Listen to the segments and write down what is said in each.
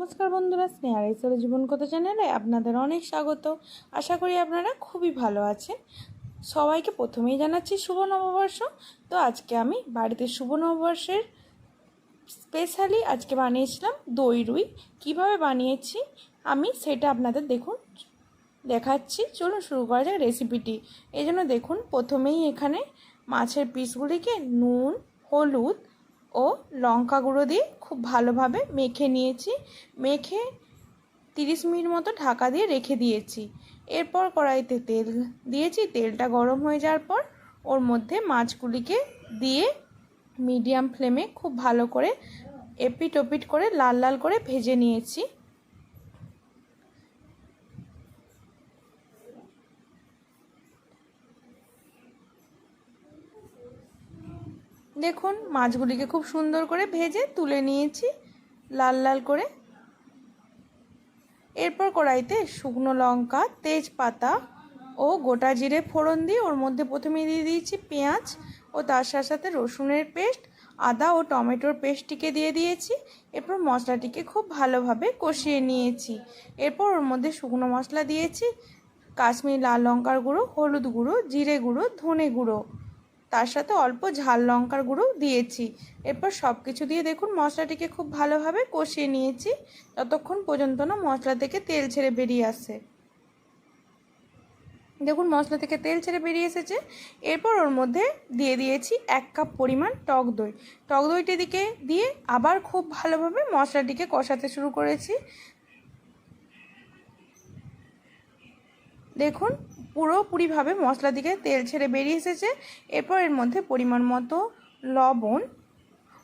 নমস্কার বন্ধুরা, স্নেহার ঈশ্বর জীবন কত চ্যানেলে আপনাদের অনেক স্বাগত। আশা করি আপনারা খুবই ভালো আছেন। সবাইকে প্রথমেই জানাচ্ছি শুভ নববর্ষ। তো আজকে আমি বাড়িতে শুভ নববর্ষের স্পেশালি আজকে বানিয়েছিলাম দই রুই। কীভাবে বানিয়েছি আমি সেটা আপনাদের দেখুন, দেখাচ্ছি। চলুন শুরু করা যাক রেসিপিটি এই জন্য দেখুন, প্রথমেই এখানে মাছের পিসগুলিকে নুন, হলুদ ও লঙ্কা গুঁড়ো দিয়ে খুব ভালোভাবে মেখে নিয়েছি। মেখে তিরিশ মিনিট মতো ঢাকা দিয়ে রেখে দিয়েছি। এরপর কড়াইতে তেল দিয়েছি। তেলটা গরম হয়ে যাওয়ার পর ওর মধ্যে মাছগুলিকে দিয়ে মিডিয়াম ফ্লেমে খুব ভালো করে এপিট ওপিট করে লাল লাল করে ভেজে নিয়েছি। দেখুন, মাছগুলিকে খুব সুন্দর করে ভেজে তুলে নিয়েছি, লাল লাল করে। এরপর কড়াইতে শুকনো লঙ্কা, তেজপাতা ও গোটা জিরে ফোড়ন দিয়ে ওর মধ্যে প্রথমে দিয়ে দিয়েছি পেঁয়াজ ও তার সাথে সাথে রসুনের পেস্ট, আদা ও টমেটোর পেস্টটিকে দিয়ে দিয়েছি। এরপর মশলাটিকে খুব ভালোভাবে কষিয়ে নিয়েছি। এরপর ওর মধ্যে শুকনো মশলা দিয়েছি, কাশ্মীরি লাল লঙ্কার গুঁড়ো, হলুদ গুঁড়ো, জিরে গুঁড়ো, ধনে গুঁড়ো। তার সাথে অল্প ঝাল লঙ্কার গুঁড়ো দিয়েছি। এরপর সব কিছু দিয়ে দেখুন, মশলাটিকে খুব ভালোভাবে কষিয়ে নিয়েছি। ততক্ষণ পর্যন্ত না মশলা থেকে তেল ছেড়ে বেরিয়ে আসে দেখুন, মশলা থেকে তেল ছেড়ে বেরিয়ে এসেছে। এরপর ওর মধ্যে দিয়ে দিয়েছি এক কাপ পরিমাণ টক দই। টক দইটি দিকে দিয়ে আবার খুব ভালোভাবে মশলাটিকে কষাতে শুরু করেছি। দেখুন, পুরোপুরিভাবে মশলা দিকে তেল ছেড়ে বেরিয়ে এসেছে। এরপর এর মধ্যে পরিমাণ মতো লবণ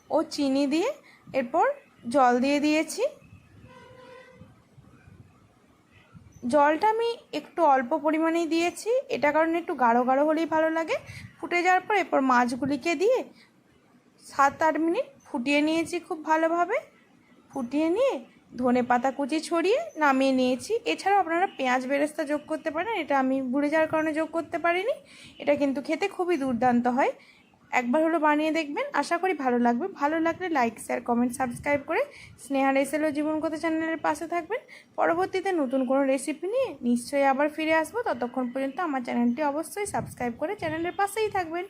ও চিনি দিয়ে এরপর জল দিয়ে দিয়েছি। জলটা আমি একটু অল্প পরিমাণেই দিয়েছি। এটা কারণে একটু গাঢ় গাঢ় হলেই ভালো লাগে। ফুটে যাওয়ার পর এরপর মাছগুলিকে দিয়ে সাত আট মিনিট ফুটিয়ে নিয়েছি খুব ভালোভাবে। ফুটিয়ে নিয়ে ধনে পাতা কুচি ছড়িয়ে নামিয়ে নিয়েছি। এছাড়াও আপনারা পেঁয়াজ বেরেস্তা যোগ করতে পারেন, এটা আমি ভুলে যাওয়ার কারণে যোগ করতে পারিনি। এটা কিন্তু খেতে খুবই দুর্দান্ত হয়। একবার হলো বানিয়ে দেখবেন। আশা করি ভালো লাগবে। ভালো লাগলে লাইক শেয়ার কমেন্ট সাবস্ক্রাইব করে স্নেহা ও জীবনগত চ্যানেলের পাশে থাকবেন। পরবর্তীতে নতুন কোনো রেসিপি নিয়ে নিশ্চয়ই আবার ফিরে আসব। ততক্ষণ পর্যন্ত আমার চ্যানেলটি অবশ্যই সাবস্ক্রাইব করে চ্যানেলের পাশেই থাকবেন।